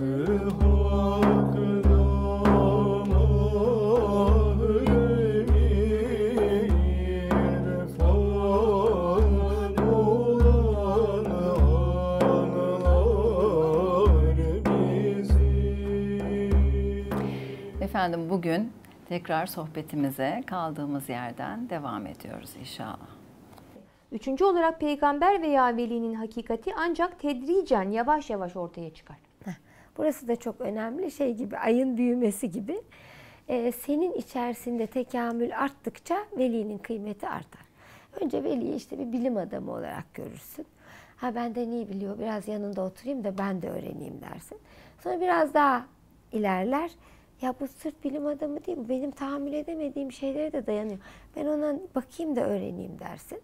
Efendim bugün tekrar sohbetimize kaldığımız yerden devam ediyoruz inşallah. Üçüncü olarak peygamber veya velinin hakikati ancak tedricen yavaş yavaş ortaya çıkar. Burası da çok önemli şey gibi ayın büyümesi gibi. Ee, senin içerisinde tekamül arttıkça velinin kıymeti artar. Önce veliyi işte bir bilim adamı olarak görürsün. Ha benden iyi biliyor biraz yanında oturayım da ben de öğreneyim dersin. Sonra biraz daha ilerler. Ya bu sırf bilim adamı değil bu benim tahammül edemediğim şeylere de dayanıyor. Ben ona bakayım da öğreneyim dersin.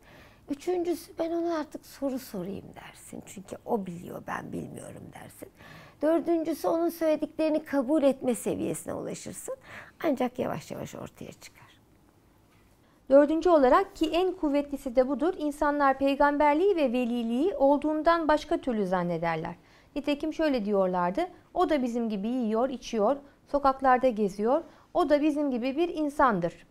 Üçüncüsü ben ona artık soru sorayım dersin. Çünkü o biliyor ben bilmiyorum dersin. Dördüncüsü onun söylediklerini kabul etme seviyesine ulaşırsın. Ancak yavaş yavaş ortaya çıkar. Dördüncü olarak ki en kuvvetlisi de budur. İnsanlar peygamberliği ve veliliği olduğundan başka türlü zannederler. Nitekim şöyle diyorlardı. O da bizim gibi yiyor, içiyor, sokaklarda geziyor. O da bizim gibi bir insandır.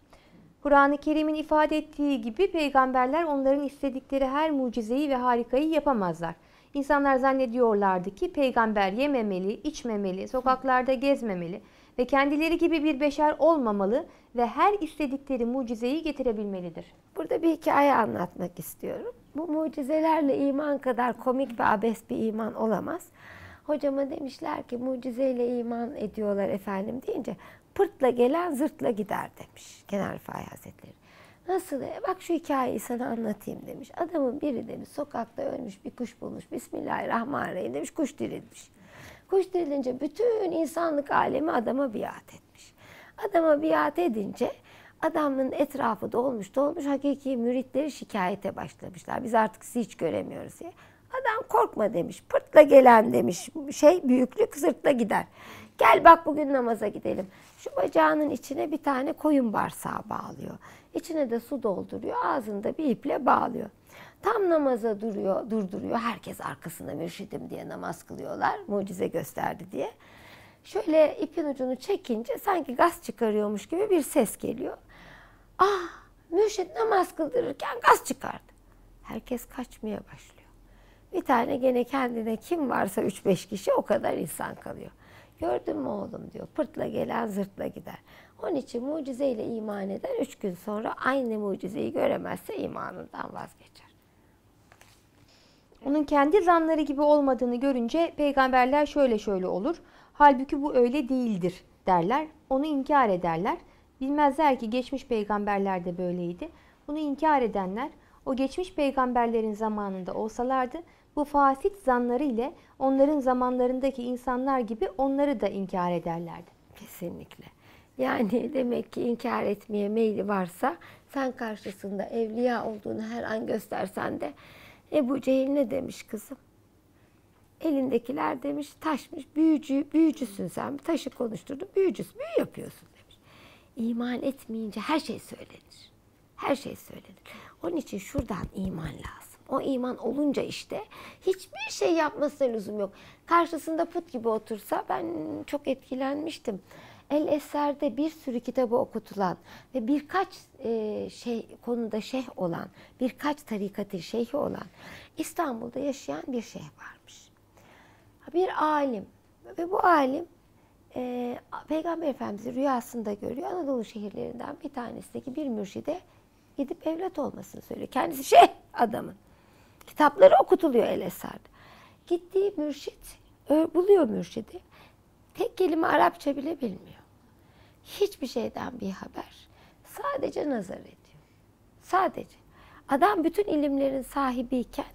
Kur'an-ı Kerim'in ifade ettiği gibi peygamberler onların istedikleri her mucizeyi ve harikayı yapamazlar. İnsanlar zannediyorlardı ki peygamber yememeli, içmemeli, sokaklarda gezmemeli ve kendileri gibi bir beşer olmamalı ve her istedikleri mucizeyi getirebilmelidir. Burada bir hikaye anlatmak istiyorum. Bu mucizelerle iman kadar komik ve abes bir iman olamaz. Hocama demişler ki mucizeyle iman ediyorlar efendim deyince pırtla gelen zırtla gider demiş Kenar Rıfai Hazretleri. Nasıl? Bak şu hikayeyi sana anlatayım demiş. Adamın biri demiş sokakta ölmüş bir kuş bulmuş. Bismillahirrahmanirrahim demiş kuş dirilmiş. Kuş dirilince bütün insanlık alemi adama biat etmiş. Adama biat edince adamın etrafı dolmuş dolmuş hakiki müritleri şikayete başlamışlar. Biz artık sizi hiç göremiyoruz diye. Adam korkma demiş. Pırtla gelen demiş. Şey büyüklük sırtla gider. Gel bak bugün namaza gidelim. Şu bacağının içine bir tane koyun bağırsağı bağlıyor. İçine de su dolduruyor. Ağzında bir iple bağlıyor. Tam namaza duruyor, durduruyor. Herkes arkasında mürşidim diye namaz kılıyorlar. Mucize gösterdi diye. Şöyle ipin ucunu çekince sanki gaz çıkarıyormuş gibi bir ses geliyor. Ah mürşit namaz kıldırırken gaz çıkardı. Herkes kaçmaya başlıyor. Bir tane gene kendine kim varsa 3-5 kişi o kadar insan kalıyor. Gördün mü oğlum diyor. Pırtla gelen zırtla gider. Onun için mucizeyle iman eden üç gün sonra aynı mucizeyi göremezse imanından vazgeçer. Onun kendi zanları gibi olmadığını görünce peygamberler şöyle şöyle olur. Halbuki bu öyle değildir derler. Onu inkar ederler. Bilmezler ki geçmiş peygamberler de böyleydi. Bunu inkar edenler o geçmiş peygamberlerin zamanında olsalardı bu fasit zanları ile onların zamanlarındaki insanlar gibi onları da inkar ederlerdi. Kesinlikle. Yani demek ki inkar etmeye meyli varsa sen karşısında evliya olduğunu her an göstersen de Ebu Cehil ne demiş kızım? Elindekiler demiş taşmış büyücü, büyücüsün sen taşı konuşturdun büyücüsün büyü yapıyorsun demiş. İman etmeyince her şey söylenir. Her şey söylenir. Onun için şuradan iman lazım. O iman olunca işte hiçbir şey yapmasına lüzum yok. Karşısında put gibi otursa ben çok etkilenmiştim. El Eser'de bir sürü kitabı okutulan ve birkaç e, şey konuda şeyh olan, birkaç tarikatı şeyhi olan İstanbul'da yaşayan bir şeyh varmış. Bir alim ve bu alim e, Peygamber Efendimiz'i rüyasında görüyor. Anadolu şehirlerinden bir tanesindeki bir mürşide gidip evlat olmasını söylüyor. Kendisi şeyh adamın. Kitapları okutuluyor El Eser'de. Gittiği mürşit, buluyor mürşidi. Tek kelime Arapça bile bilmiyor. Hiçbir şeyden bir haber. Sadece nazar ediyor. Sadece. Adam bütün ilimlerin sahibiyken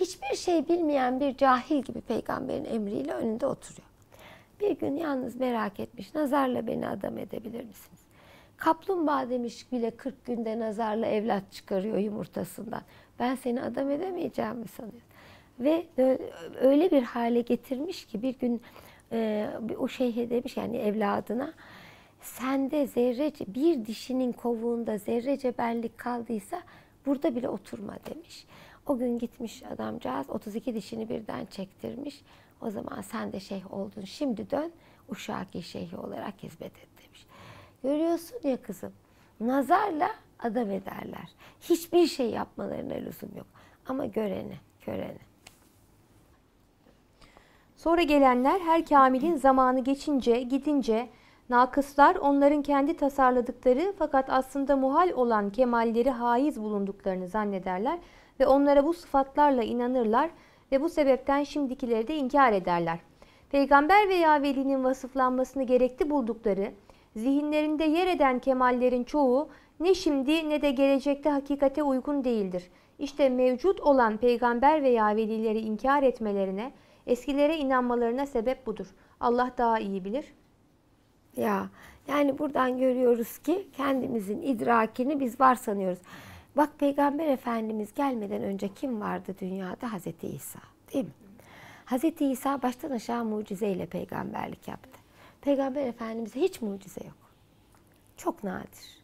hiçbir şey bilmeyen bir cahil gibi peygamberin emriyle önünde oturuyor. Bir gün yalnız merak etmiş. Nazarla beni adam edebilir misiniz? Kaplumbağa demiş bile 40 günde nazarla evlat çıkarıyor yumurtasından. Ben seni adam edemeyeceğim mi sanıyorsun? Ve öyle bir hale getirmiş ki bir gün e, o şeyhe demiş yani evladına sende zerrece bir dişinin kovuğunda zerrece benlik kaldıysa burada bile oturma demiş. O gün gitmiş adamcağız 32 dişini birden çektirmiş. O zaman sen de şeyh oldun. Şimdi dön Uşaki şeyhi olarak hizmet et demiş. Görüyorsun ya kızım. Nazarla adam ederler. Hiçbir şey yapmalarına lüzum yok. Ama görene, görene. Sonra gelenler her kamilin zamanı geçince, gidince nakıslar onların kendi tasarladıkları fakat aslında muhal olan kemalleri haiz bulunduklarını zannederler ve onlara bu sıfatlarla inanırlar ve bu sebepten şimdikileri de inkar ederler. Peygamber veya velinin vasıflanmasını gerekli buldukları, zihinlerinde yer eden kemallerin çoğu ne şimdi ne de gelecekte hakikate uygun değildir. İşte mevcut olan peygamber veya velileri inkar etmelerine, eskilere inanmalarına sebep budur. Allah daha iyi bilir. Ya yani buradan görüyoruz ki kendimizin idrakini biz var sanıyoruz. Bak Peygamber Efendimiz gelmeden önce kim vardı dünyada? Hazreti İsa değil mi? Hazreti İsa baştan aşağı mucizeyle peygamberlik yaptı. Peygamber Efendimiz'e hiç mucize yok. Çok nadir.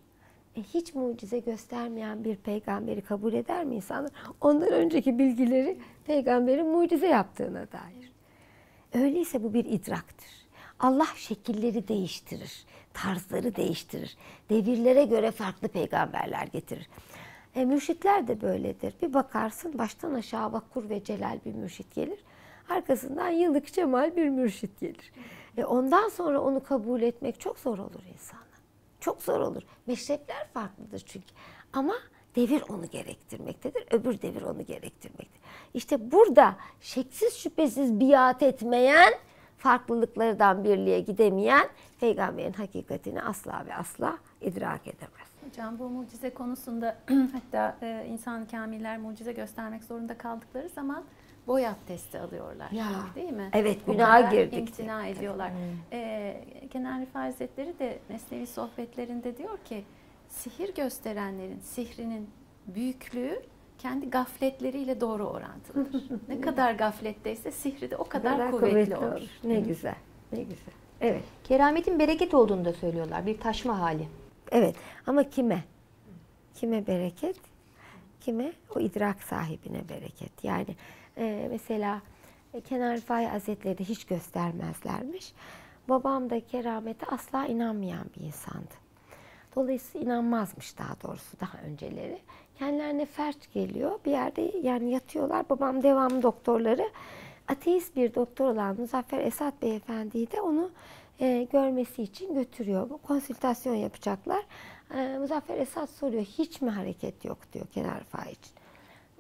E, hiç mucize göstermeyen bir peygamberi kabul eder mi insanlar? Ondan önceki bilgileri peygamberin mucize yaptığına dair. Öyleyse bu bir idraktır. Allah şekilleri değiştirir, tarzları değiştirir. Devirlere göre farklı peygamberler getirir. E, mürşitler de böyledir. Bir bakarsın baştan aşağı vakur ve celal bir mürşit gelir. Arkasından yıllık cemal bir mürşit gelir. E, ondan sonra onu kabul etmek çok zor olur insana. Çok zor olur. Meşrepler farklıdır çünkü. Ama devir onu gerektirmektedir. Öbür devir onu gerektirmektedir. İşte burada şeksiz şüphesiz biat etmeyen, farklılıklardan birliğe gidemeyen peygamberin hakikatini asla ve asla idrak edemez. Hocam bu mucize konusunda hatta e, insan kamiller mucize göstermek zorunda kaldıkları zaman boy abdesti alıyorlar. Ya, değil mi? evet, günaha kadar girdik imtina diye. ediyorlar. E, Kenan Rifai Hazretleri de Mesnevi sohbetlerinde diyor ki sihir gösterenlerin sihrinin büyüklüğü kendi gafletleriyle doğru orantılıdır. ne kadar gafletteyse sihri de o kadar, kuvvetli, olur. Ne güzel, ne güzel. Evet, Kerametin bereket olduğunu da söylüyorlar. Bir taşma hali. evet. Ama kime? Kime bereket? Kime? O idrak sahibine bereket. Yani e, mesela e, Kenan Rifai Hazretleri de hiç göstermezlermiş. Babam da keramete asla inanmayan bir insandı. Dolayısıyla inanmazmış daha doğrusu daha önceleri. Kendilerine felç geliyor. Bir yerde yani yatıyorlar. Babam devamlı doktorları ateist bir doktor olan Muzaffer Esat Beyefendi'yi de onu e, görmesi için götürüyor. Bu Konsültasyon yapacaklar. E, Muzaffer Esat soruyor hiç mi hareket yok diyor Kenar Rifai için.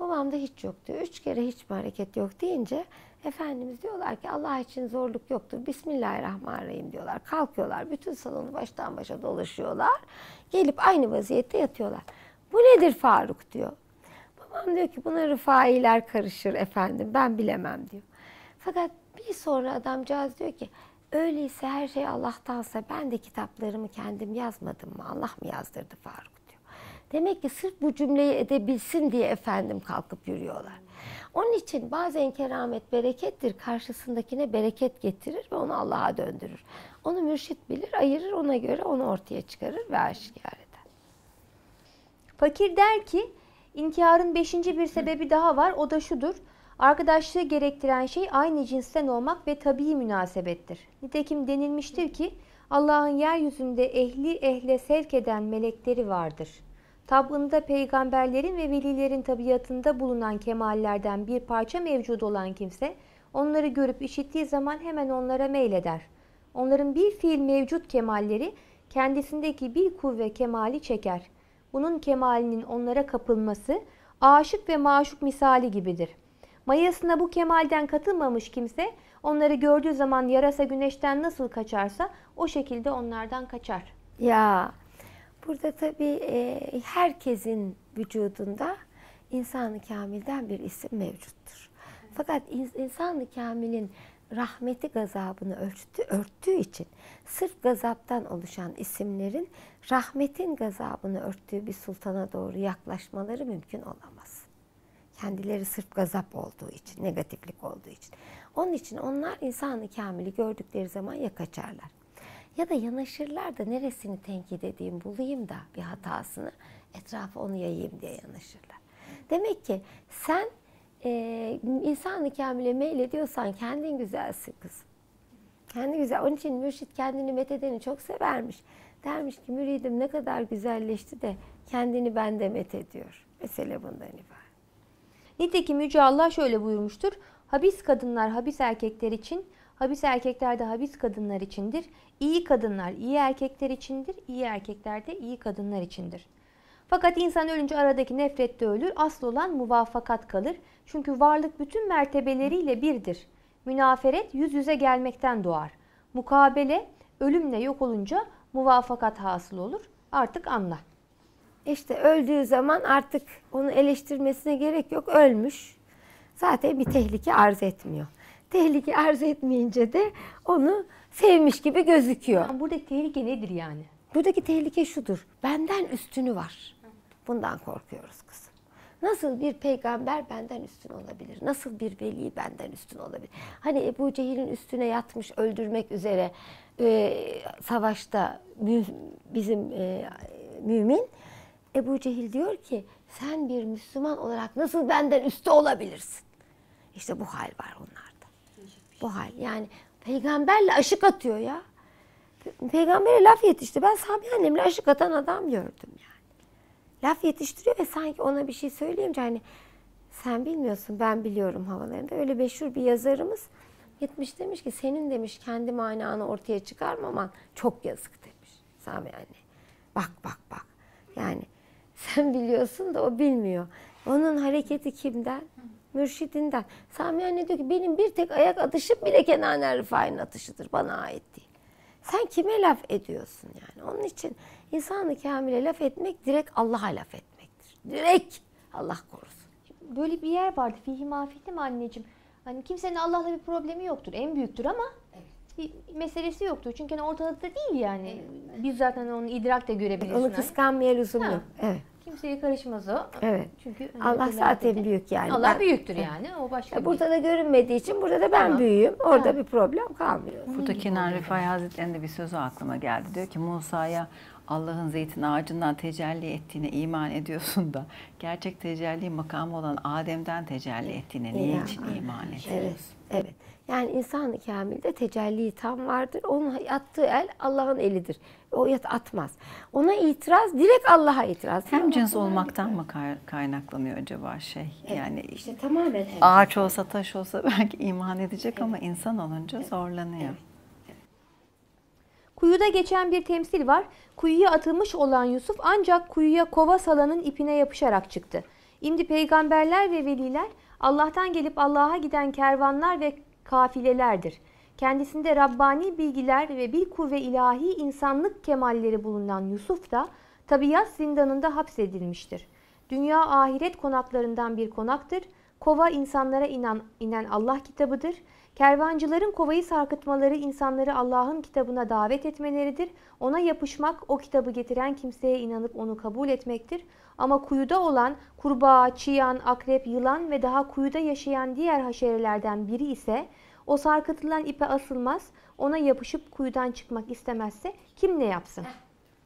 Babam da hiç yok diyor. Üç kere hiç hareket yok deyince Efendimiz diyorlar ki Allah için zorluk yoktur. Bismillahirrahmanirrahim diyorlar. Kalkıyorlar. Bütün salonu baştan başa dolaşıyorlar. Gelip aynı vaziyette yatıyorlar. Bu nedir Faruk diyor. Babam diyor ki buna rıfailer karışır efendim. Ben bilemem diyor. Fakat bir sonra adamcağız diyor ki öyleyse her şey Allah'tansa ben de kitaplarımı kendim yazmadım mı? Allah mı yazdırdı Faruk. Demek ki sırf bu cümleyi edebilsin diye efendim kalkıp yürüyorlar. Onun için bazen keramet berekettir. Karşısındakine bereket getirir ve onu Allah'a döndürür. Onu mürşit bilir, ayırır ona göre onu ortaya çıkarır ve aşikar eder. Fakir der ki, inkarın beşinci bir sebebi daha var. O da şudur. Arkadaşlığı gerektiren şey aynı cinsten olmak ve tabii münasebettir. Nitekim denilmiştir ki Allah'ın yeryüzünde ehli ehle sevk eden melekleri vardır. Tabında peygamberlerin ve velilerin tabiatında bulunan kemallerden bir parça mevcut olan kimse onları görüp işittiği zaman hemen onlara meyleder. Onların bir fiil mevcut kemalleri kendisindeki bir kuvve kemali çeker. Bunun kemalinin onlara kapılması aşık ve maşuk misali gibidir. Mayasına bu kemalden katılmamış kimse onları gördüğü zaman yarasa güneşten nasıl kaçarsa o şekilde onlardan kaçar. Ya burada tabii e, herkesin vücudunda insan-ı kamilden bir isim mevcuttur. Fakat in- insan-ı kamilin rahmeti gazabını ölçtü, örttüğü için sırf gazaptan oluşan isimlerin rahmetin gazabını örttüğü bir sultana doğru yaklaşmaları mümkün olamaz. Kendileri sırf gazap olduğu için, negatiflik olduğu için. Onun için onlar insanı kamili gördükleri zaman ya kaçarlar. Ya da yanaşırlar da neresini tenkit edeyim, bulayım da bir hatasını, etrafa onu yayayım diye yanaşırlar. Demek ki sen e, insan-ı kamile meylediyorsan kendin güzelsin kızım. Kendi güzel. Onun için mürşit kendini methedeni çok severmiş. Dermiş ki müridim ne kadar güzelleşti de kendini bende methediyor. Mesele bundan ibaret. Nitekim Yüce Allah şöyle buyurmuştur. Habis kadınlar habis erkekler için, habis erkekler de habis kadınlar içindir. İyi kadınlar iyi erkekler içindir, iyi erkekler de iyi kadınlar içindir. Fakat insan ölünce aradaki nefret de ölür, asıl olan muvafakat kalır. Çünkü varlık bütün mertebeleriyle birdir. Münaferet yüz yüze gelmekten doğar. Mukabele ölümle yok olunca muvafakat hasıl olur. Artık anla. İşte öldüğü zaman artık onu eleştirmesine gerek yok. Ölmüş. Zaten bir tehlike arz etmiyor. Tehlike arz etmeyince de onu sevmiş gibi gözüküyor. Buradaki tehlike nedir yani? Buradaki tehlike şudur. Benden üstünü var. Bundan korkuyoruz kızım. Nasıl bir peygamber benden üstün olabilir? Nasıl bir veli benden üstün olabilir? Hani Ebu Cehil'in üstüne yatmış öldürmek üzere e, savaşta mü- bizim e, mümin Ebu Cehil diyor ki sen bir Müslüman olarak nasıl benden üstü olabilirsin? İşte bu hal var onlarda. Bu hal yani peygamberle aşık atıyor ya. Pe- Peygambere laf yetişti. Ben Sami annemle aşık atan adam gördüm yani. Laf yetiştiriyor ve sanki ona bir şey söyleyince hani sen bilmiyorsun ben biliyorum havalarında. Öyle meşhur bir yazarımız gitmiş demiş ki senin demiş kendi mananı ortaya çıkarmaman çok yazık demiş Sami anne. Bak bak bak. Yani sen biliyorsun da o bilmiyor. Onun hareketi kimden? Mürşidinden. Sami anne diyor ki benim bir tek ayak atışım bile Kenan Rıfai'nin atışıdır. Bana ait değil. Sen kime laf ediyorsun yani? Onun için insanı kamile laf etmek direkt Allah'a laf etmektir. Direkt Allah korusun. Böyle bir yer vardı. Fihi mafih değil mi anneciğim? Hani kimsenin Allah'la bir problemi yoktur. En büyüktür ama bir meselesi yoktur. Çünkü hani ortalıkta değil yani. Biz zaten onu idrak da görebiliyorsun. Onu kıskanmaya lüzum yok. Evet. Kimseye karışmaz o. Evet. Çünkü hani Allah zaten etme. büyük yani. Allah Ben- büyüktür yani. O başka bir burada da görünmediği için burada da ben Tamam. büyüğüm. Orada Tamam. bir problem kalmıyor. Burada Kenan Rifai Hazretleri'nin de bir sözü aklıma geldi. Diyor ki Musa'ya Allah'ın zeytin ağacından tecelli ettiğine iman ediyorsun da gerçek tecelli makamı olan Adem'den tecelli ettiğine niye İman. için iman ediyorsun? Evet, evet. Yani insan-ı kamilde tecelli tam vardır. Onun attığı el Allah'ın elidir. O yat atmaz. Ona itiraz direkt Allah'a itiraz. Hem cins olmaktan mı kay- kaynaklanıyor acaba şey? Yani İşte tamamen hem. ağaç olsa taş olsa belki iman edecek ama insan olunca zorlanıyor. Kuyuda geçen bir temsil var. Kuyuya atılmış olan Yusuf ancak kuyuya kova salanın ipine yapışarak çıktı. Şimdi peygamberler ve veliler Allah'tan gelip Allah'a giden kervanlar ve kafilelerdir. Kendisinde Rabbani bilgiler ve bir kuvve ilahi insanlık kemalleri bulunan Yusuf da tabiat zindanında hapsedilmiştir. Dünya ahiret konaklarından bir konaktır. Kova insanlara inen Allah kitabıdır. Kervancıların kovayı sarkıtmaları insanları Allah'ın kitabına davet etmeleridir. Ona yapışmak o kitabı getiren kimseye inanıp onu kabul etmektir. Ama kuyuda olan kurbağa, çıyan, akrep, yılan ve daha kuyuda yaşayan diğer haşerelerden biri ise o sarkıtılan ipe asılmaz, ona yapışıp kuyudan çıkmak istemezse kim ne yapsın?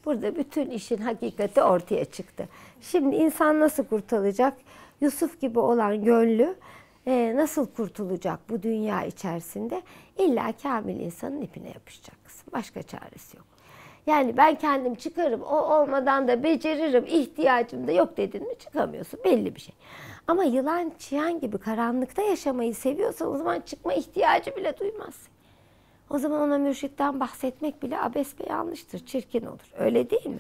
Burada bütün işin hakikati ortaya çıktı. Şimdi insan nasıl kurtulacak? Yusuf gibi olan gönlü e, nasıl kurtulacak bu dünya içerisinde? İlla kamil insanın ipine yapışacak kızım. Başka çaresi yok. Yani ben kendim çıkarım, o olmadan da beceririm, ihtiyacım da yok dedin mi çıkamıyorsun. Belli bir şey. Ama yılan çıyan gibi karanlıkta yaşamayı seviyorsan o zaman çıkma ihtiyacı bile duymazsın. O zaman ona mürşitten bahsetmek bile abes ve yanlıştır, çirkin olur. Öyle değil mi?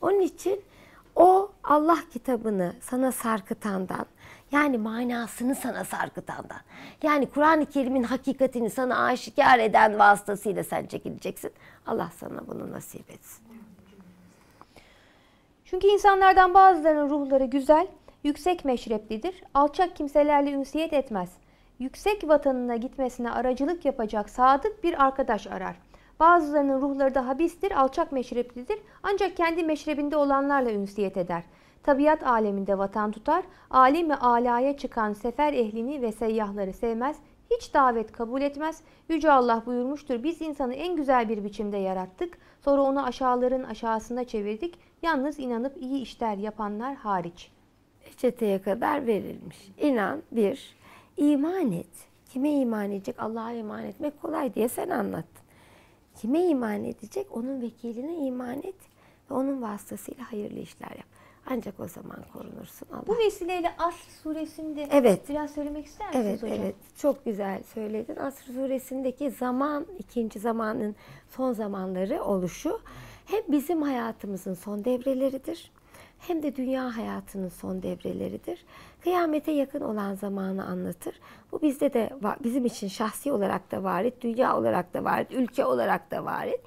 Onun için o Allah kitabını sana sarkıtandan, yani manasını sana sarkıtandan, yani Kur'an-ı Kerim'in hakikatini sana aşikar eden vasıtasıyla sen çekileceksin. Allah sana bunu nasip etsin. Çünkü insanlardan bazılarının ruhları güzel, yüksek meşreplidir, alçak kimselerle ünsiyet etmez. Yüksek vatanına gitmesine aracılık yapacak sadık bir arkadaş arar. Bazılarının ruhları da habistir, alçak meşreplidir ancak kendi meşrebinde olanlarla ünsiyet eder. Tabiat aleminde vatan tutar, alemi alaya çıkan sefer ehlini ve seyyahları sevmez, hiç davet kabul etmez. Yüce Allah buyurmuştur, biz insanı en güzel bir biçimde yarattık, sonra onu aşağıların aşağısına çevirdik, yalnız inanıp iyi işler yapanlar hariç. Reçeteye kadar verilmiş. İnan bir, iman et. Kime iman edecek? Allah'a iman etmek kolay diye sen anlattın. Kime iman edecek? Onun vekiline iman et ve onun vasıtasıyla hayırlı işler yap. Ancak o zaman korunursun Allah. Bu vesileyle Asr suresinde Evet. biraz söylemek ister misiniz Evet, hocam? evet. Çok güzel söyledin. Asr suresindeki zaman, ikinci zamanın son zamanları oluşu hem bizim hayatımızın son devreleridir hem de dünya hayatının son devreleridir. Kıyamete yakın olan zamanı anlatır. Bu bizde de bizim için şahsi olarak da varit, dünya olarak da varit, ülke olarak da varit.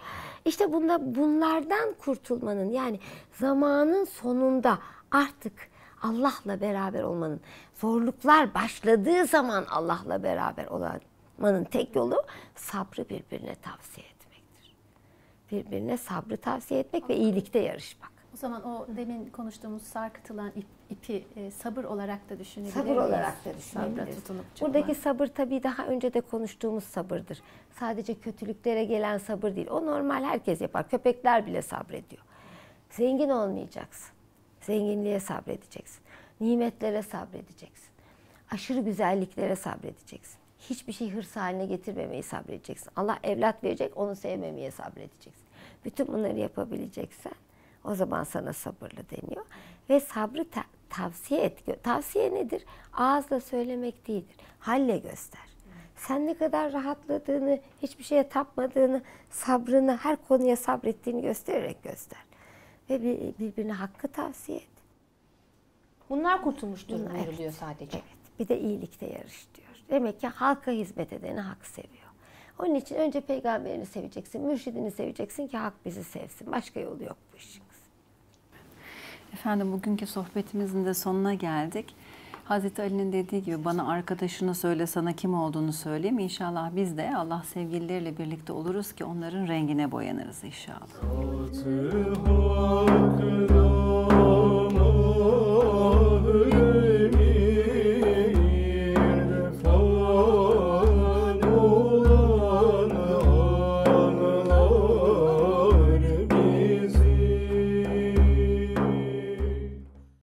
İşte bunda bunlardan kurtulmanın yani zamanın sonunda artık Allah'la beraber olmanın, zorluklar başladığı zaman Allah'la beraber olmanın tek yolu sabrı birbirine tavsiye etmektir. Birbirine sabrı tavsiye etmek ve iyilikte yarışmak. O zaman o demin konuştuğumuz sarkıtılan ip, ipi e, sabır olarak da düşünebilir Sabır olarak da düşünebiliriz. Buradaki sabır tabii daha önce de konuştuğumuz sabırdır. Sadece kötülüklere gelen sabır değil. O normal herkes yapar. Köpekler bile sabrediyor. Zengin olmayacaksın. Zenginliğe sabredeceksin. Nimetlere sabredeceksin. Aşırı güzelliklere sabredeceksin. Hiçbir şey hırs haline getirmemeyi sabredeceksin. Allah evlat verecek, onu sevmemeye sabredeceksin. Bütün bunları yapabileceksen o zaman sana sabırlı deniyor. Ve sabrı ta- tavsiye et. Tavsiye nedir? Ağızla söylemek değildir. Halle göster. Sen ne kadar rahatladığını, hiçbir şeye tapmadığını, sabrını, her konuya sabrettiğini göstererek göster. Ve bir- birbirine hakkı tavsiye et. Bunlar kurtulmuştur Bunlar, buyuruluyor sadece. Evet. Bir de iyilikte yarış diyor. Demek ki halka hizmet edeni hak seviyor. Onun için önce peygamberini seveceksin, mürşidini seveceksin ki hak bizi sevsin. Başka yolu yok bu işin. Efendim bugünkü sohbetimizin de sonuna geldik. Hazreti Ali'nin dediği gibi bana arkadaşını söyle sana kim olduğunu söyleyeyim. İnşallah biz de Allah sevgilileriyle birlikte oluruz ki onların rengine boyanırız inşallah.